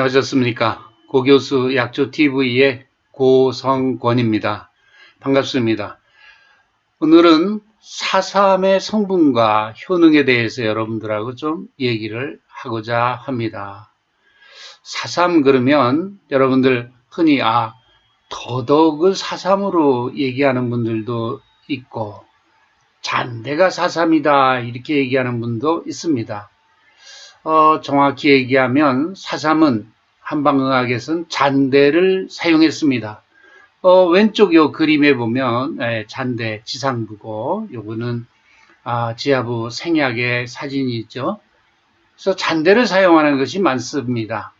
안녕하셨습니까? 고교수 약조TV의 고성권입니다. 반갑습니다. 오늘은 사삼의 성분과 효능에 대해서 여러분들하고 좀 얘기를 하고자 합니다. 사삼 그러면 여러분들 흔히 아, 더덕을 사삼으로 얘기하는 분들도 있고 잔대가 사삼이다 이렇게 얘기하는 분도 있습니다. 어, 정확히 얘기하면 사삼은 한방의학에서는 잔대를 사용했습니다. 어, 왼쪽 요 그림에 보면 예, 잔대 지상부고 요거는 아, 지하부 생약의 사진이 있죠. 그래서 잔대를 사용하는 것이 많습니다.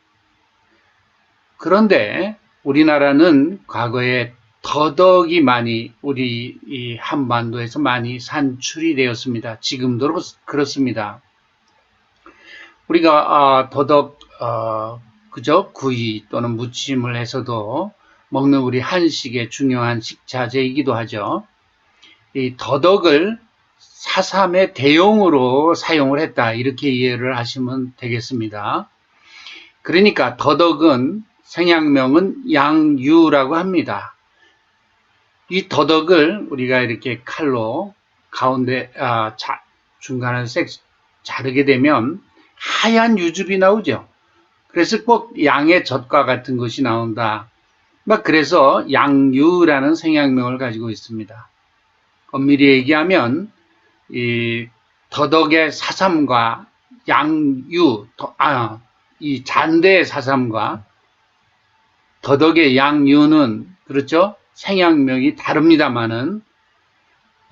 그런데 우리나라는 과거에 더덕이 많이 우리 이 한반도에서 많이 산출이 되었습니다. 지금도 그렇습니다. 우리가 아, 더덕 어, 그저 구이 또는 무침을 해서도 먹는 우리 한식의 중요한 식자재이기도 하죠. 이 더덕을 사삼의 대용으로 사용을 했다 이렇게 이해를 하시면 되겠습니다. 그러니까 더덕은 생양명은 양유라고 합니다. 이 더덕을 우리가 이렇게 칼로 가운데 아, 자, 중간을 색 자르게 되면 하얀 유즙이 나오죠. 그래서 꼭 양의 젖과 같은 것이 나온다. 막 그래서 양유라는 생양명을 가지고 있습니다. 엄밀히 얘기하면 이 더덕의 사삼과 양유, 아, 이 잔대의 사삼과 더덕의 양유는 그렇죠? 생양명이 다릅니다만은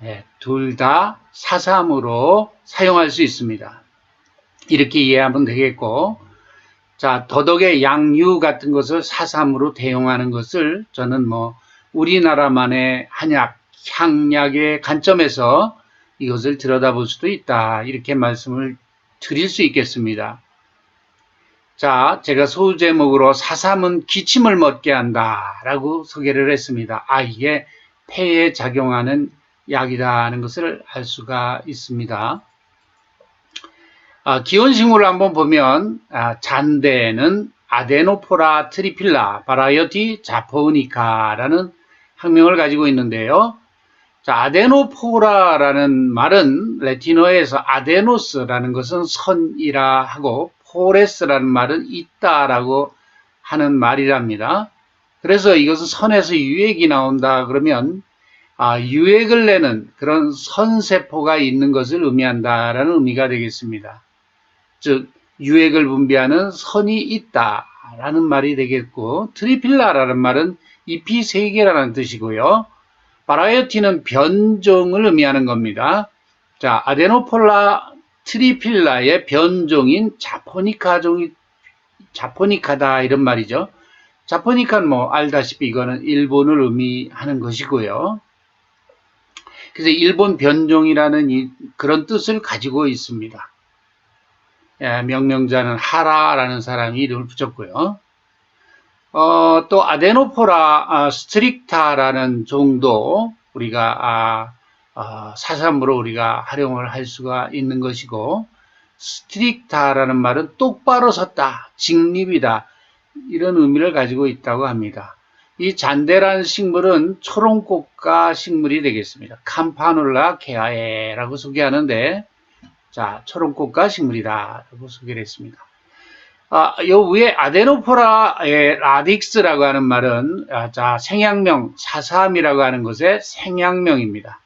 네, 둘다 사삼으로 사용할 수 있습니다. 이렇게 이해하면 되겠고, 자, 더덕의 양유 같은 것을 사삼으로 대용하는 것을 저는 뭐, 우리나라만의 한약, 향약의 관점에서 이것을 들여다볼 수도 있다. 이렇게 말씀을 드릴 수 있겠습니다. 자, 제가 소유 제목으로 사삼은 기침을 멎게 한다. 라고 소개를 했습니다. 아, 이게 폐에 작용하는 약이라는 것을 알 수가 있습니다. 아, 기원식물을 한번 보면 아, 잔대는 아데노포라 트리필라 바라이어티 자포니카라는 학명을 가지고 있는데요. 자, 아데노포라라는 말은 레티노에서 아데노스라는 것은 선이라 하고 포레스라는 말은 있다라고 하는 말이랍니다. 그래서 이것은 선에서 유액이 나온다 그러면 아, 유액을 내는 그런 선세포가 있는 것을 의미한다라는 의미가 되겠습니다. 즉 유액을 분비하는 선이 있다 라는 말이 되겠고 트리필라라는 말은 잎이 세 개라는 뜻이고요. 바라이어티는 변종을 의미하는 겁니다. 자, 아데노폴라 트리필라의 변종인 자포니카종이 자포니카다 이런 말이죠. 자포니카는 뭐 알다시피 이거는 일본을 의미하는 것이고요. 그래서 일본 변종이라는 이, 그런 뜻을 가지고 있습니다. 예, 명명자는 하라라는 사람이 이름을 붙였고요. 어, 또 아데노포라 아, 스트릭타라는 종도 우리가 아, 아, 사삼으로 우리가 활용을 할 수가 있는 것이고 스트릭타라는 말은 똑바로 섰다, 직립이다 이런 의미를 가지고 있다고 합니다. 이 잔데라는 식물은 초롱꽃과 식물이 되겠습니다. 캄파놀라 케아에라고 소개하는데 자, 초롱꽃과 식물이다. 라고 소개를 했습니다. 아, 요 위에 아데노포라의 라딕스라고 하는 말은, 아, 자, 생양명, 사삼이라고 하는 것의 생양명입니다.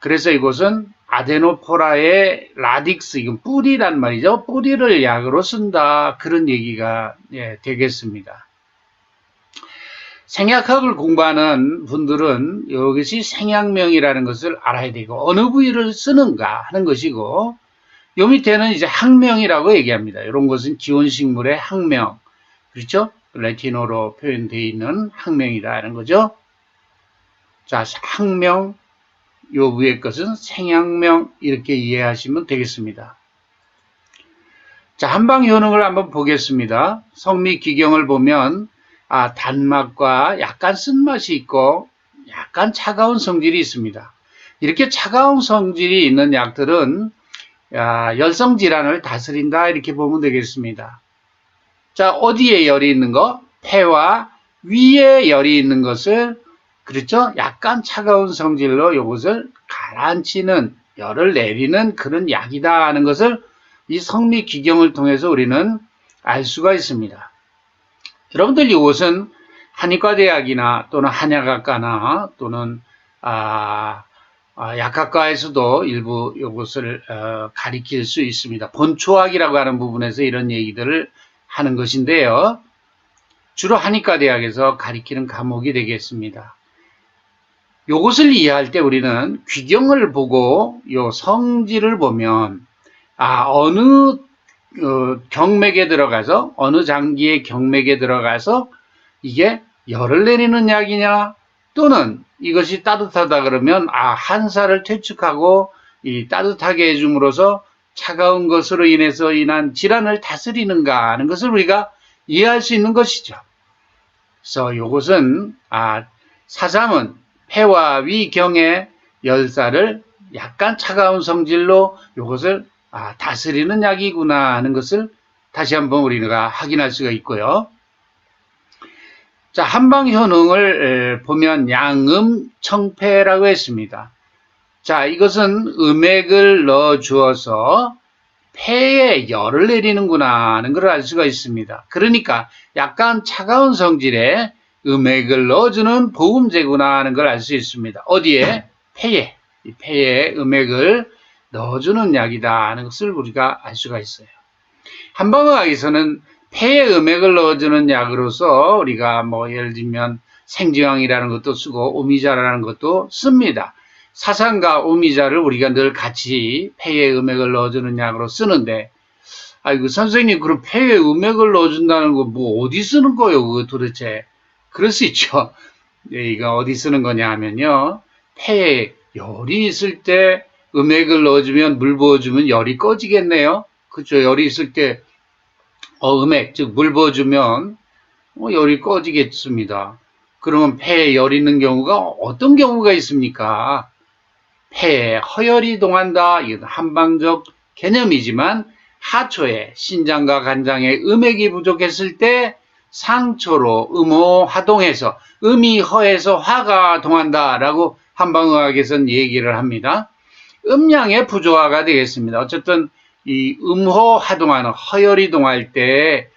그래서 이곳은 아데노포라의 라딕스, 이건 뿌리란 말이죠. 뿌리를 약으로 쓴다. 그런 얘기가 예, 되겠습니다. 생약학을 공부하는 분들은 이것이 생약명이라는 것을 알아야 되고 어느 부위를 쓰는가 하는 것이고 요 밑에는 이제 학명이라고 얘기합니다. 이런 것은 기원식물의 학명 그렇죠? 레티노로 표현되어 있는 학명이라는 거죠. 자, 학명 요 위에 것은 생약명 이렇게 이해하시면 되겠습니다. 자, 한방 효능을 한번 보겠습니다. 성미 기경을 보면 아, 단맛과 약간 쓴맛이 있고 약간 차가운 성질이 있습니다. 이렇게 차가운 성질이 있는 약들은 야, 열성 질환을 다스린다 이렇게 보면 되겠습니다. 자, 어디에 열이 있는 거? 폐와 위에 열이 있는 것을 그렇죠? 약간 차가운 성질로 이것을 가라앉히는 열을 내리는 그런 약이다 하는 것을 이 성미 기경을 통해서 우리는 알 수가 있습니다. 여러분들 이것은 한의과대학이나 또는 한약학과나 또는 아, 아, 약학과에서도 일부 이것을 어, 가리킬 수 있습니다. 본초학이라고 하는 부분에서 이런 얘기들을 하는 것인데요. 주로 한의과대학에서 가리키는 과목이 되겠습니다. 요것을 이해할 때 우리는 귀경을 보고 요 성질을 보면 아 어느 어, 경맥에 들어가서 어느 장기의 경맥에 들어가서 이게 열을 내리는 약이냐 또는 이것이 따뜻하다 그러면 아 한사를 퇴축하고 이 따뜻하게 해줌으로써 차가운 것으로 인해서 인한 질환을 다스리는가 하는 것을 우리가 이해할 수 있는 것이죠. 그래서 이것은 아 사삼은 폐와 위경의 열사를 약간 차가운 성질로 이것을 아, 다스리는 약이구나 하는 것을 다시 한번 우리가 확인할 수가 있고요. 자, 한방 효능을 보면 양음 청패라고 했습니다. 자, 이것은 음액을 넣어 주어서 폐에 열을 내리는구나 하는 걸 알 수가 있습니다. 그러니까 약간 차가운 성질의 음액을 넣어주는 보음제구나 하는 걸 알 수 있습니다. 어디에? 폐에. 이 폐에 음액을 넣어주는 약이다 하는 것을 우리가 알 수가 있어요. 한방의학에서는 폐에 음액을 넣어주는 약으로서 우리가 뭐 예를 들면 생지황이라는 것도 쓰고 오미자라는 것도 씁니다. 사상과 오미자를 우리가 늘 같이 폐에 음액을 넣어주는 약으로 쓰는데 아이고 선생님 그럼 폐에 음액을 넣어준다는 거 뭐 어디 쓰는 거예요 그거 도대체 그럴 수 있죠 예, 이거 어디 쓰는 거냐 하면요 폐에 열이 있을 때 음액을 넣어주면 물 부어주면 열이 꺼지겠네요 그렇죠 열이 있을 때 어, 음액 즉 물 부어주면 어, 열이 꺼지겠습니다 그러면 폐에 열 있는 경우가 어떤 경우가 있습니까 폐에 허열이 동한다. 이건 한방적 개념이지만 하초에 신장과 간장에 음액이 부족했을 때 상초로 음호 하동해서 음이 허해서 화가 동한다라고 한방의학에서는 얘기를 합니다. 음양의 부조화가 되겠습니다. 어쨌든 이 음호 하동하는 허열이 동할 때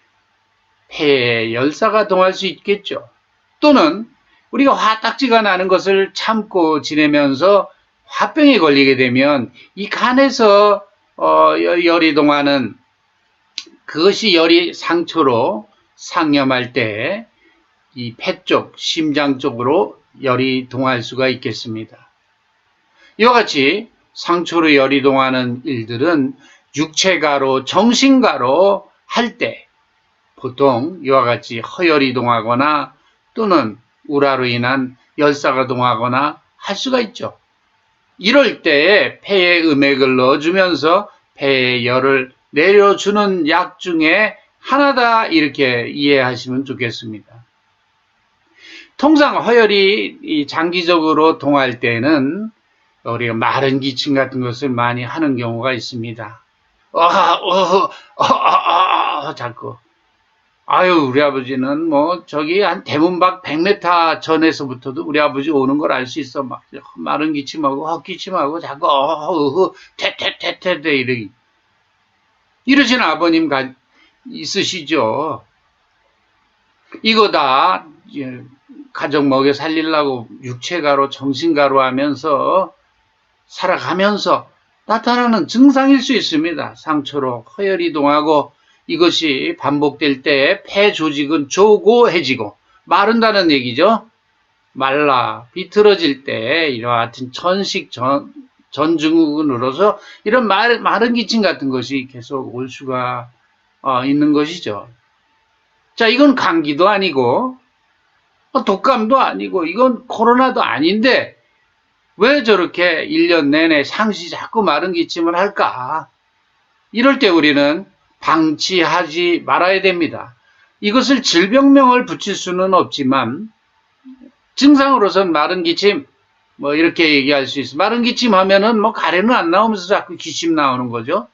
폐에 열사가 동할 수 있겠죠. 또는 우리가 화딱지가 나는 것을 참고 지내면서 화병에 걸리게 되면 이 간에서 어, 열이 동하는 그것이 열이 상처로 상염할 때 이 폐 쪽, 심장 쪽으로 열이 동할 수가 있겠습니다. 이와 같이 상처로 열이 동하는 일들은 육체가로 정신가로 할 때 보통 이와 같이 허열이 동하거나 또는 우라로 인한 열사가 동하거나 할 수가 있죠. 이럴 때에 폐에 음액을 넣어주면서 폐에 열을 내려주는 약 중에 하나다 이렇게 이해하시면 좋겠습니다. 통상 허열이 장기적으로 동할 때는 우리가 마른 기침 같은 것을 많이 하는 경우가 있습니다. 어, 어, 어, 어, 자꾸. 아유, 우리 아버지는 뭐, 저기 한 대문 밖 100m 전에서부터도 우리 아버지 오는 걸 알 수 있어. 막, 마른 기침하고, 헛기침하고, 자꾸, 어허, 테테테테테, 이러기. 이러신 아버님 가, 있으시죠? 이거 다, 가족 먹여 살리려고 육체가로, 정신가로 하면서, 살아가면서 나타나는 증상일 수 있습니다. 상처로 허혈 이 동하고, 이것이 반복될 때 폐 조직은 조고해지고 마른다는 얘기죠. 말라 비틀어질 때 이와 같은 천식 전, 전증후군으로서 이런 말, 마른 기침 같은 것이 계속 올 수가 어, 있는 것이죠. 자, 이건 감기도 아니고 어, 독감도 아니고 이건 코로나도 아닌데 왜 저렇게 1년 내내 상시 자꾸 마른 기침을 할까? 이럴 때 우리는 방치하지 말아야 됩니다. 이것을 질병명을 붙일 수는 없지만 증상으로선 마른 기침 뭐 이렇게 얘기할 수 있어. 마른 기침 하면은 뭐 가래는 안 나오면서 자꾸 기침 나오는 거죠.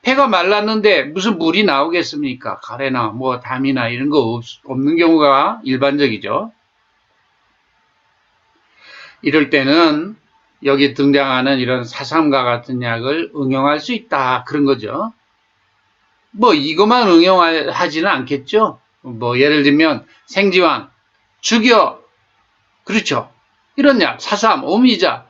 폐가 말랐는데 무슨 물이 나오겠습니까? 가래나 뭐 담이나 이런 거 없, 없는 경우가 일반적이죠. 이럴 때는 여기 등장하는 이런 사삼과 같은 약을 응용할 수 있다. 그런 거죠. 뭐 이것만 응용하지는 않겠죠. 뭐 예를 들면 생지왕, 죽여, 그렇죠. 이런 약, 사삼, 오미자,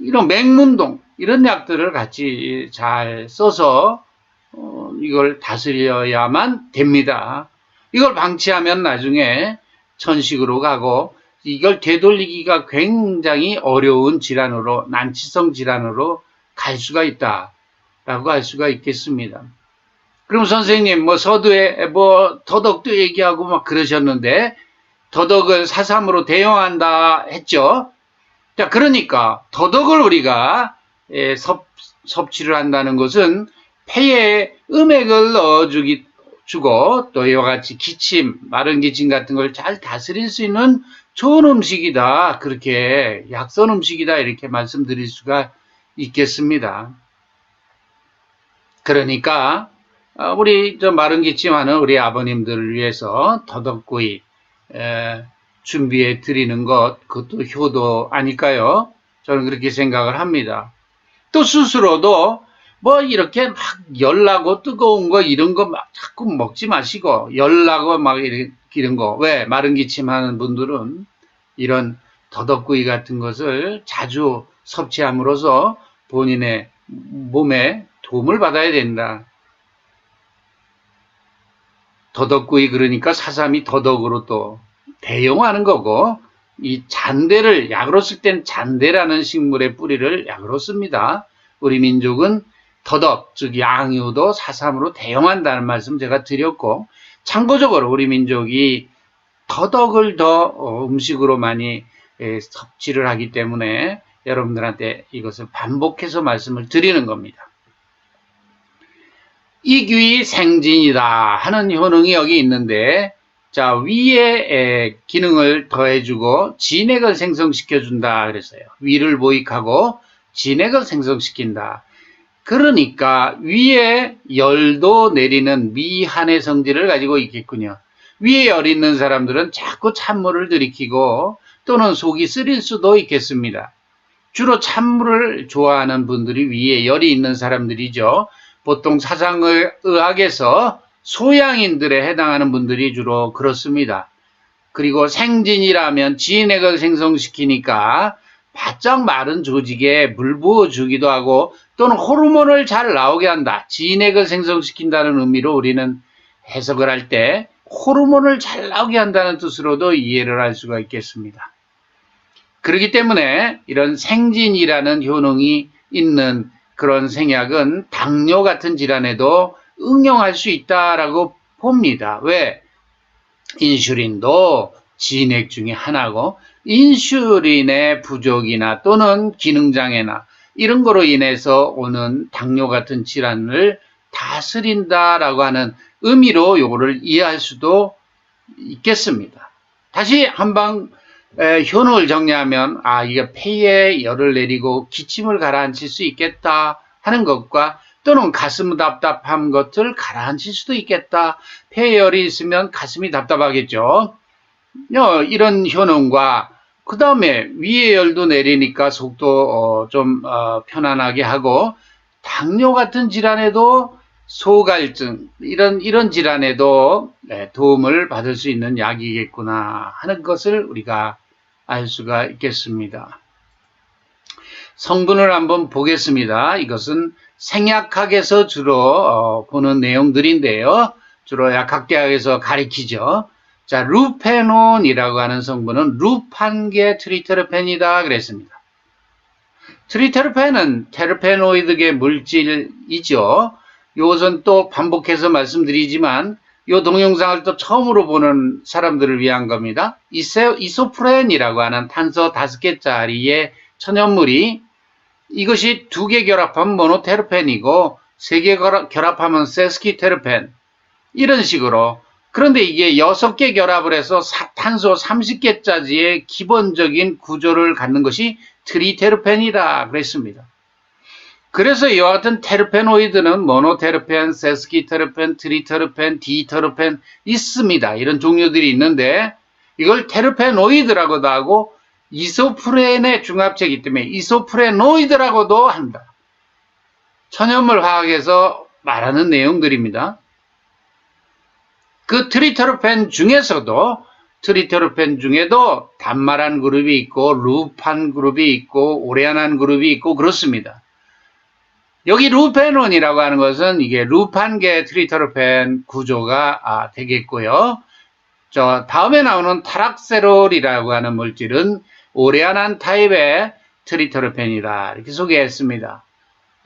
이런 맹문동 이런 약들을 같이 잘 써서 어, 이걸 다스려야만 됩니다. 이걸 방치하면 나중에 천식으로 가고 이걸 되돌리기가 굉장히 어려운 질환으로 난치성 질환으로 갈 수가 있다라고 할 수가 있겠습니다. 그럼 선생님 뭐 서두에 뭐 더덕도 얘기하고 막 그러셨는데 더덕을 사삼으로 대용한다 했죠. 자 그러니까 더덕을 우리가 예, 섭, 섭취를 한다는 것은 폐에 음액을 넣어주기 주고 또 이와 같이 기침, 마른 기침 같은 걸 잘 다스릴 수 있는 좋은 음식이다. 그렇게 약선 음식이다. 이렇게 말씀드릴 수가 있겠습니다. 그러니까 어, 우리 저 마른 기침하는 우리 아버님들을 위해서 더덕구이 에, 준비해 드리는 것 그것도 효도 아닐까요? 저는 그렇게 생각을 합니다. 또 스스로도 뭐 이렇게 막 열나고 뜨거운 거 이런 거 막 자꾸 먹지 마시고 열나고 막 이 런 거 왜 마른 기침 하는 분들은 이런 더덕구이 같은 것을 자주 섭취함으로써 본인의 몸에 도움을 받아야 된다. 더덕구이 그러니까 사삼이 더덕으로 또 대용하는 거고 이 잔대를 약으로 쓸땐 잔대라는 식물의 뿌리를 약으로 씁니다. 우리 민족은 더덕, 즉 양유도 사삼으로 대용한다는 말씀 제가 드렸고 참고적으로 우리 민족이 더덕을 더 어, 음식으로 많이 섭취를 하기 때문에 여러분들한테 이것을 반복해서 말씀을 드리는 겁니다. 이귀 생진이다 하는 효능이 여기 있는데 자 위에 기능을 더해주고 진액을 생성시켜준다 그랬어요. 위를 보익하고 진액을 생성시킨다. 그러니까 위에 열도 내리는 미한의 성질을 가지고 있겠군요. 위에 열 있는 사람들은 자꾸 찬물을 들이키고 또는 속이 쓰릴 수도 있겠습니다. 주로 찬물을 좋아하는 분들이 위에 열이 있는 사람들이죠. 보통 사상의학에서 소양인들에 해당하는 분들이 주로 그렇습니다. 그리고 생진이라면 진액을 생성시키니까 바짝 마른 조직에 물 부어주기도 하고 또는 호르몬을 잘 나오게 한다. 진액을 생성시킨다는 의미로 우리는 해석을 할 때 호르몬을 잘 나오게 한다는 뜻으로도 이해를 할 수가 있겠습니다. 그렇기 때문에 이런 생진이라는 효능이 있는 그런 생약은 당뇨 같은 질환에도 응용할 수 있다라고 봅니다. 왜? 인슐린도 진액 중에 하나고 인슐린의 부족이나 또는 기능장애나 이런 거로 인해서 오는 당뇨 같은 질환을 다스린다라고 하는 의미로 요거를 이해할 수도 있겠습니다. 다시 한방 효능을 정리하면 아 이게 폐에 열을 내리고 기침을 가라앉힐 수 있겠다 하는 것과 또는 가슴 답답한 것을 가라앉힐 수도 있겠다. 폐열이 있으면 가슴이 답답하겠죠. 이런 효능과 그 다음에 위에 열도 내리니까 속도 어, 좀 어, 편안하게 하고 당뇨 같은 질환에도 소갈증 이런 이런 질환에도 네, 도움을 받을 수 있는 약이겠구나 하는 것을 우리가 알 수가 있겠습니다. 성분을 한번 보겠습니다. 이것은 생약학에서 주로 어, 보는 내용들인데요. 주로 약학대학에서 가리키죠. 자, 루페논이라고 하는 성분은 루판계 트리테르펜이다 그랬습니다. 트리테르펜은 테르페노이드계 물질이죠. 이것은 또 반복해서 말씀드리지만 이 동영상을 또 처음으로 보는 사람들을 위한 겁니다. 이세, 이소프렌이라고 하는 탄소 5개짜리의 천연물이 이것이 두 개 결합하면 모노테르펜이고 세 개 결합하면 세스키테르펜 이런 식으로 그런데 이게 여섯 개 결합을 해서 탄소 30개짜리의 기본적인 구조를 갖는 것이 트리테르펜이다 그랬습니다. 그래서 이와 같은 테르페노이드는 모노테르펜, 세스키테르펜, 트리테르펜, 디테르펜 있습니다. 이런 종류들이 있는데 이걸 테르페노이드라고도 하고 이소프렌의 중합체이기 때문에 이소프레노이드라고도 한다. 천연물 화학에서 말하는 내용들입니다. 그 트리테르펜 중에서도 트리테르펜 중에도 단말한 그룹이 있고 루판 그룹이 있고 오레안한 그룹이 있고 그렇습니다. 여기 루페논이라고 하는 것은 이게 루판계 트리테르펜 구조가 아, 되겠고요. 저 다음에 나오는 타락세롤이라고 하는 물질은 오레안한 타입의 트리테르펜이다 이렇게 소개했습니다.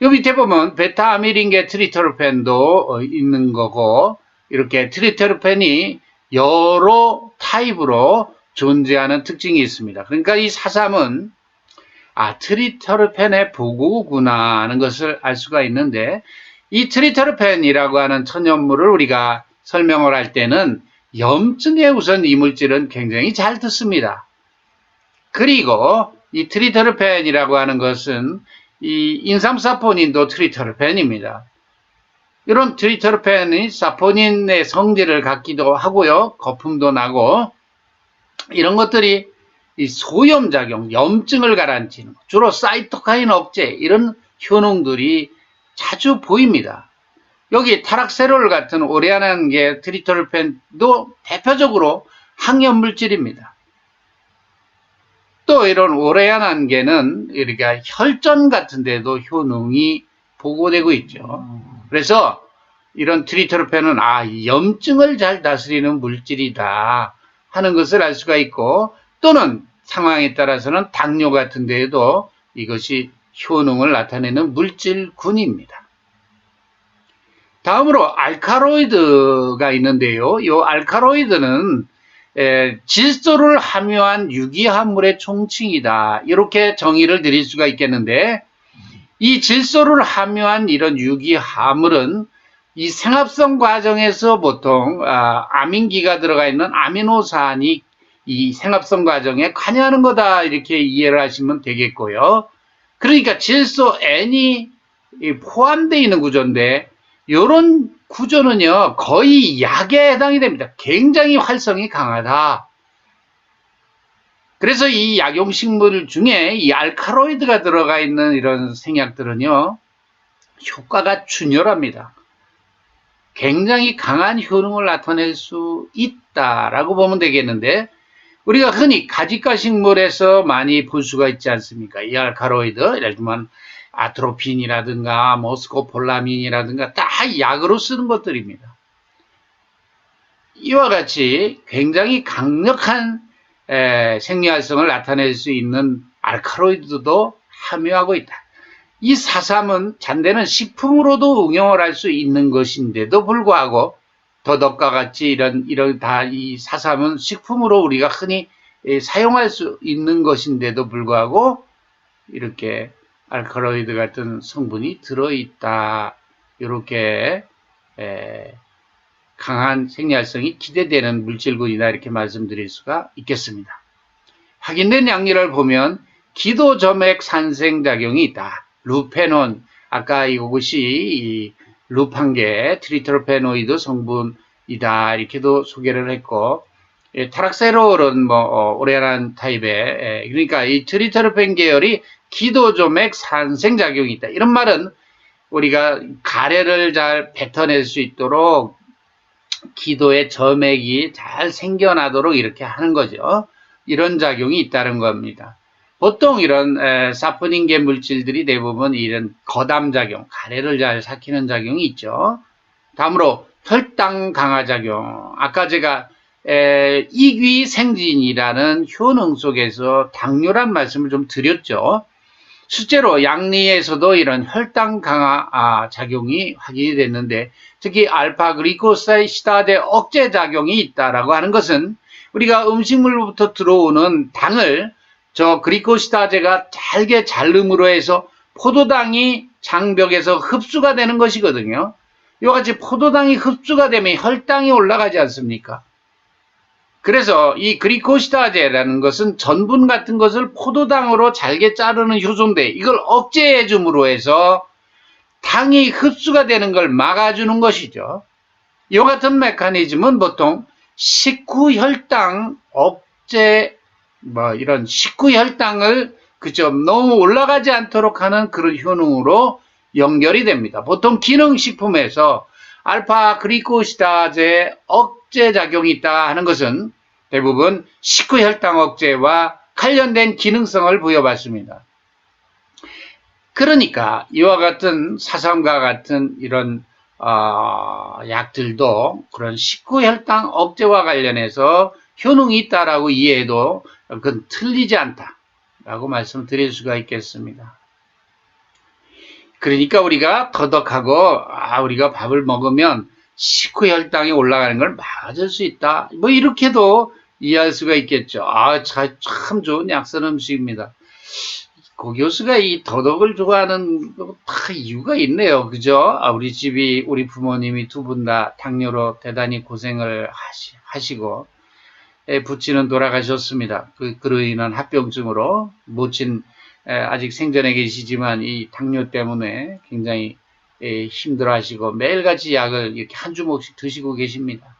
요 밑에 보면 베타아미린계 트리테르펜도 어, 있는 거고 이렇게 트리테르펜이 여러 타입으로 존재하는 특징이 있습니다. 그러니까 이 사삼은 아 트리테르펜의 보고구나 하는 것을 알 수가 있는데 이 트리테르펜이라고 하는 천연물을 우리가 설명을 할 때는 염증에 우선 이 물질은 굉장히 잘 듣습니다. 그리고 이 트리테르펜이라고 하는 것은 이 인삼사포닌도 트리테르펜입니다. 이런 트리테르펜이 사포닌의 성질을 갖기도 하고요. 거품도 나고 이런 것들이 이 소염작용, 염증을 가라앉히는 주로 사이토카인 억제 이런 효능들이 자주 보입니다. 여기 타락세롤 같은 오래안한 게 트리테르펜도 대표적으로 항염 물질입니다. 또 이런 오래안한 게는 우리가 혈전 같은 데도 효능이 보고되고 있죠. 그래서 이런 트리테르펜은 아, 염증을 잘 다스리는 물질이다 하는 것을 알 수가 있고 또는 상황에 따라서는 당뇨 같은 데에도 이것이 효능을 나타내는 물질군입니다. 다음으로 알카로이드가 있는데요. 이 알카로이드는 에, 질소를 함유한 유기화물의 총칭이다. 이렇게 정의를 드릴 수가 있겠는데 이 질소를 함유한 이런 유기화물은 이 생합성 과정에서 보통 아, 아민기가 들어가 있는 아미노산이 이 생합성 과정에 관여하는 거다 이렇게 이해를 하시면 되겠고요. 그러니까 질소 N이 포함되어 있는 구조인데 이런 구조는요 거의 약에 해당이 됩니다. 굉장히 활성이 강하다. 그래서 이 약용식물 중에 이 알카로이드가 들어가 있는 이런 생약들은요 효과가 준열합니다. 굉장히 강한 효능을 나타낼 수 있다라고 보면 되겠는데 우리가 흔히 가지가 식물에서 많이 볼 수가 있지 않습니까? 이 알카로이드, 예를 들면 아트로핀이라든가 모스코폴라민이라든가 다 약으로 쓰는 것들입니다. 이와 같이 굉장히 강력한 에, 생리활성을 나타낼 수 있는 알카로이드도 함유하고 있다. 이 사삼은 잔대는 식품으로도 응용을 할 수 있는 것인데도 불구하고 더덕과 같이 이런 이런 다 이 사삼은 식품으로 우리가 흔히 사용할 수 있는 것인데도 불구하고 이렇게 알카로이드 같은 성분이 들어있다. 이렇게 에, 강한 생리활성이 기대되는 물질군이다 이렇게 말씀드릴 수가 있겠습니다. 확인된 양리를 보면 기도점액 산생작용이 있다. 루페논 아까 이것이 루판계 트리트로페노이드 성분이다 이렇게도 소개를 했고 예, 타락세롤은 뭐 어, 오래한 타입의 예, 그러니까 이 트리트로펜 계열이 기도점액 산생작용이 있다. 이런 말은 우리가 가래를 잘 뱉어낼 수 있도록 기도의 점액이 잘 생겨나도록 이렇게 하는 거죠. 이런 작용이 있다는 겁니다. 보통 이런 에, 사포닌계 물질들이 대부분 이런 거담 작용, 가래를 잘 삭히는 작용이 있죠. 다음으로 혈당 강화 작용. 아까 제가 에, 이귀 생진이라는 효능 속에서 당뇨란 말씀을 좀 드렸죠. 실제로 양리에서도 이런 혈당 강화 아, 작용이 확인이 됐는데 특히 알파 글리코사이시다제 억제 작용이 있다라고 하는 것은 우리가 음식물로부터 들어오는 당을 저 그리코시다제가 잘게 자름으로 해서 포도당이 장벽에서 흡수가 되는 것이거든요. 이와 같이 포도당이 흡수가 되면 혈당이 올라가지 않습니까? 그래서 이 그리코시다제라는 것은 전분 같은 것을 포도당으로 잘게 자르는 효소인데 이걸 억제해 줌으로 해서 당이 흡수가 되는 걸 막아주는 것이죠. 이 같은 메커니즘은 보통 식후혈당 억제 뭐 이런 식후혈당을 그죠 너무 올라가지 않도록 하는 그런 효능으로 연결이 됩니다. 보통 기능식품에서 알파 그리코시다제 억 제 작용이 있다 하는 것은 대부분 식후 혈당 억제와 관련된 기능성을 부여받습니다. 그러니까 이와 같은 사삼과 같은 이런 어, 약들도 그런 식후 혈당 억제와 관련해서 효능이 있다라고 이해해도 그건 틀리지 않다라고 말씀드릴 수가 있겠습니다. 그러니까 우리가 터덕하고 아 우리가 밥을 먹으면 식후 혈당이 올라가는 걸 막아줄 수 있다. 뭐 이렇게도 이해할 수가 있겠죠. 아, 참 좋은 약선 음식입니다. 고 교수가 이 더덕을 좋아하는 다 이유가 있네요. 그죠? 아, 우리 집이, 우리 부모님이 두 분 다 당뇨로 대단히 고생을 하시, 하시고, 에, 부친은 돌아가셨습니다. 그, 그로 인한 합병증으로, 모친, 에, 아직 생전에 계시지만 이 당뇨 때문에 굉장히 에, 힘들어 하시고, 매일같이 약을 이렇게 한 주먹씩 드시고 계십니다.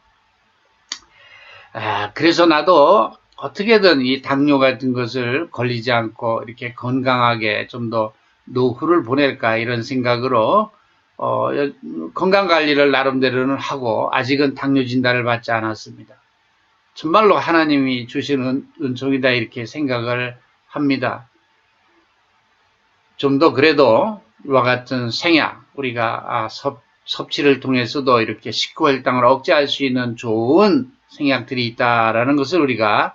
아, 그래서 나도 어떻게든 이 당뇨 같은 것을 걸리지 않고 이렇게 건강하게 좀 더 노후를 보낼까 이런 생각으로 어, 건강 관리를 나름대로는 하고 아직은 당뇨 진단을 받지 않았습니다. 정말로 하나님이 주시는 은총이다 이렇게 생각을 합니다. 좀 더 그래도 이와 같은 생약 우리가 아, 섭, 섭취를 통해서도 이렇게 식후혈당을 억제할 수 있는 좋은 생약들이 있다라는 것을 우리가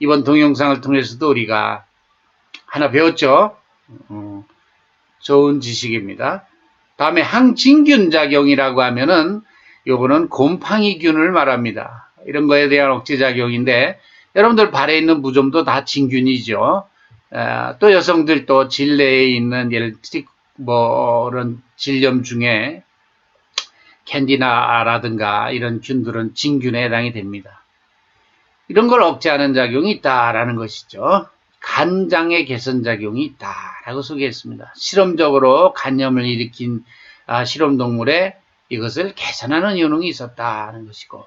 이번 동영상을 통해서도 우리가 하나 배웠죠. 어, 좋은 지식입니다. 다음에 항진균 작용이라고 하면은 요거는 곰팡이균을 말합니다. 이런 거에 대한 억제 작용인데 여러분들 발에 있는 무좀도 다 진균이죠. 아, 또 여성들 또 질내에 있는 예를 들어 뭐 이런 질염 중에 캔디나라든가 이런 균들은 진균에 해당이 됩니다. 이런 걸 억제하는 작용이 있다라는 것이죠. 간장의 개선 작용이 있다라고 소개했습니다. 실험적으로 간염을 일으킨 아, 실험동물에 이것을 개선하는 효능이 있었다는 것이고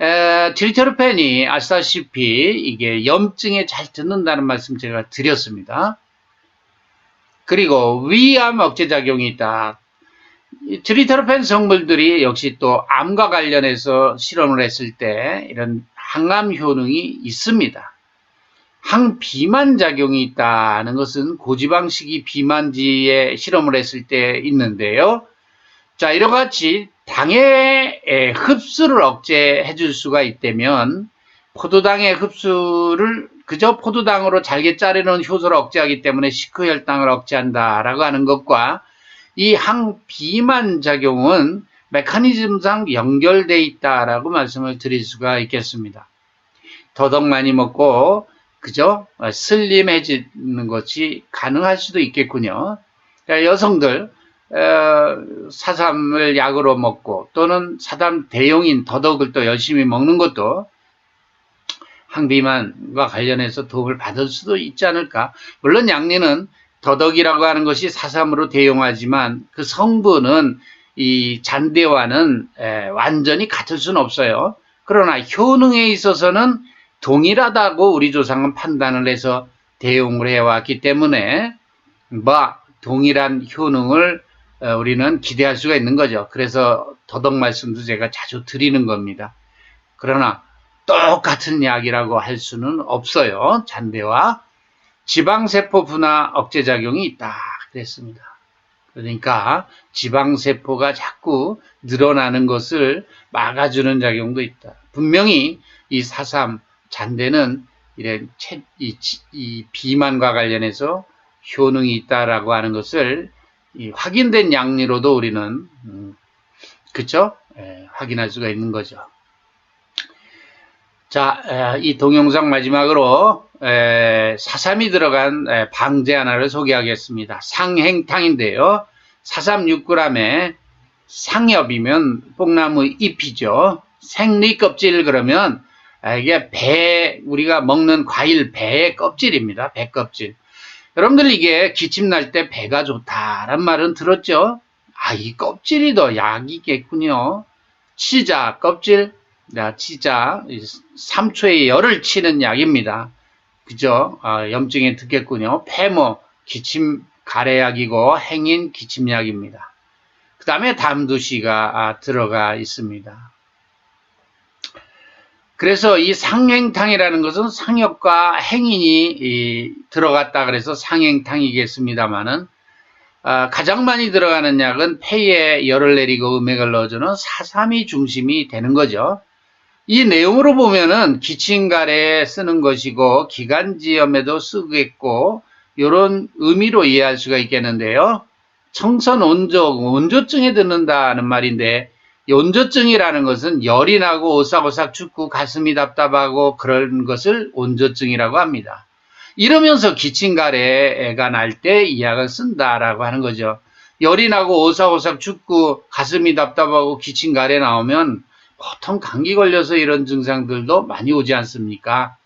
에, 트리테르펜이 아시다시피 이게 염증에 잘 듣는다는 말씀 제가 드렸습니다. 그리고 위암 억제 작용이 있다. 트리테르펜 성분들이 역시 또 암과 관련해서 실험을 했을 때 이런 항암 효능이 있습니다. 항비만 작용이 있다는 것은 고지방 식이 비만지에 실험을 했을 때 있는데요. 자, 이와 같이 당의 흡수를 억제해 줄 수가 있다면 포도당의 흡수를 그저 포도당으로 잘게 자르는 효소를 억제하기 때문에 식후혈당을 억제한다라고 하는 것과 이 항비만 작용은 메커니즘상 연결돼 있다라고 말씀을 드릴 수가 있겠습니다. 더덕 많이 먹고 그죠? 슬림해지는 것이 가능할 수도 있겠군요. 그러니까 여성들 어, 사삼을 약으로 먹고 또는 사담 대용인 더덕을 또 열심히 먹는 것도 항비만과 관련해서 도움을 받을 수도 있지 않을까. 물론 양리는 더덕이라고 하는 것이 사삼으로 대용하지만 그 성분은 이 잔대와는 완전히 같을 수는 없어요. 그러나 효능에 있어서는 동일하다고 우리 조상은 판단을 해서 대용을 해왔기 때문에 뭐 동일한 효능을 어, 우리는 기대할 수가 있는 거죠. 그래서 더덕 말씀도 제가 자주 드리는 겁니다. 그러나 똑같은 약이라고 할 수는 없어요. 잔대와 지방세포 분화 억제작용이 있다. 그랬습니다. 그러니까 지방세포가 자꾸 늘어나는 것을 막아주는 작용도 있다. 분명히 이 사삼 잔대는 이런 이, 이 비만과 관련해서 효능이 있다라고 하는 것을 확인된 양리로도 우리는 음, 그쵸? 에, 확인할 수가 있는 거죠. 자, 에, 이 동영상 마지막으로 에, 사삼이 들어간 방제 하나를 소개하겠습니다. 상행탕인데요. 사삼 6g에 상엽이면 뽕나무 잎이죠. 생리 껍질 그러면 이게 배 우리가 먹는 과일 배의 껍질입니다. 배 껍질. 여러분들 이게 기침 날 때 배가 좋다란 말은 들었죠? 아, 이 껍질이 더 약이겠군요. 치자, 껍질, 자, 치자, 3초의 열을 치는 약입니다. 그죠? 아, 염증에 듣겠군요. 폐모, 기침, 가래약이고 행인 기침약입니다. 그 다음에 담두시가 아, 들어가 있습니다. 그래서 이 상행탕이라는 것은 상역과 행인이 이, 들어갔다 그래서 상행탕이겠습니다만은 아, 가장 많이 들어가는 약은 폐에 열을 내리고 음액을 넣어주는 사삼이 중심이 되는 거죠. 이 내용으로 보면은 기침가래에 쓰는 것이고 기관지염에도 쓰겠고 이런 의미로 이해할 수가 있겠는데요. 청선 온조, 온조증에 듣는다는 말인데 이 온조증이라는 것은 열이 나고 오싹오싹 춥고 가슴이 답답하고 그런 것을 온조증이라고 합니다. 이러면서 기침가래가 날 때 이 약을 쓴다라고 하는 거죠. 열이 나고 오싹오싹 춥고 가슴이 답답하고 기침가래 나오면 보통 감기 걸려서 이런 증상들도 많이 오지 않습니까?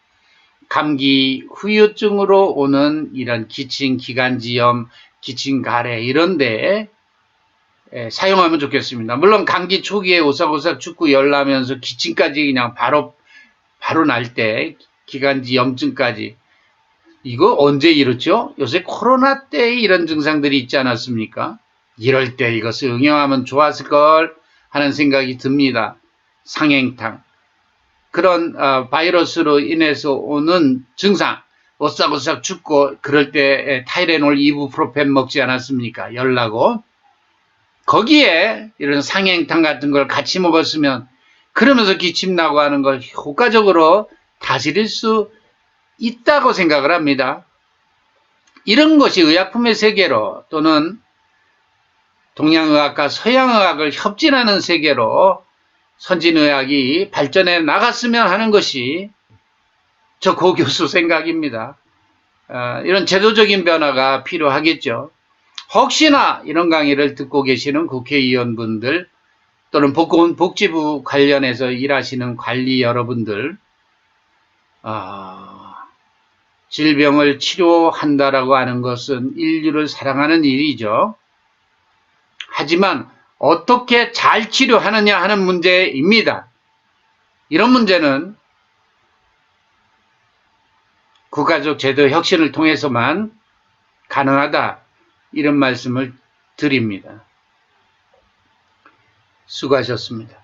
감기 후유증으로 오는 이런 기침, 기관지염, 기침, 가래 이런데 사용하면 좋겠습니다. 물론 감기 초기에 오싹오싹 춥고 열나면서 기침까지 그냥 바로 바로 날 때 기관지 염증까지 이거 언제 이렇죠? 요새 코로나 때 이런 증상들이 있지 않았습니까? 이럴 때 이것을 응용하면 좋았을 걸 하는 생각이 듭니다. 상행탕 그런 어, 바이러스로 인해서 오는 증상 오싹오싹 춥고 그럴 때 타이레놀 이부프로펜 먹지 않았습니까? 열나고 거기에 이런 상행탕 같은 걸 같이 먹었으면 그러면서 기침 나고 하는 걸 효과적으로 다스릴 수 있다고 생각을 합니다. 이런 것이 의약품의 세계로 또는 동양의학과 서양의학을 협진하는 세계로 선진의학이 발전해 나갔으면 하는 것이 저 고 교수 생각입니다. 어, 이런 제도적인 변화가 필요하겠죠. 혹시나 이런 강의를 듣고 계시는 국회의원분들 또는 복지부 관련해서 일하시는 관리 여러분들, 어, 질병을 치료한다라고 하는 것은 인류를 사랑하는 일이죠. 하지만 어떻게 잘 치료하느냐 하는 문제입니다. 이런 문제는 국가적 제도 혁신을 통해서만 가능하다. 이런 말씀을 드립니다. 수고하셨습니다.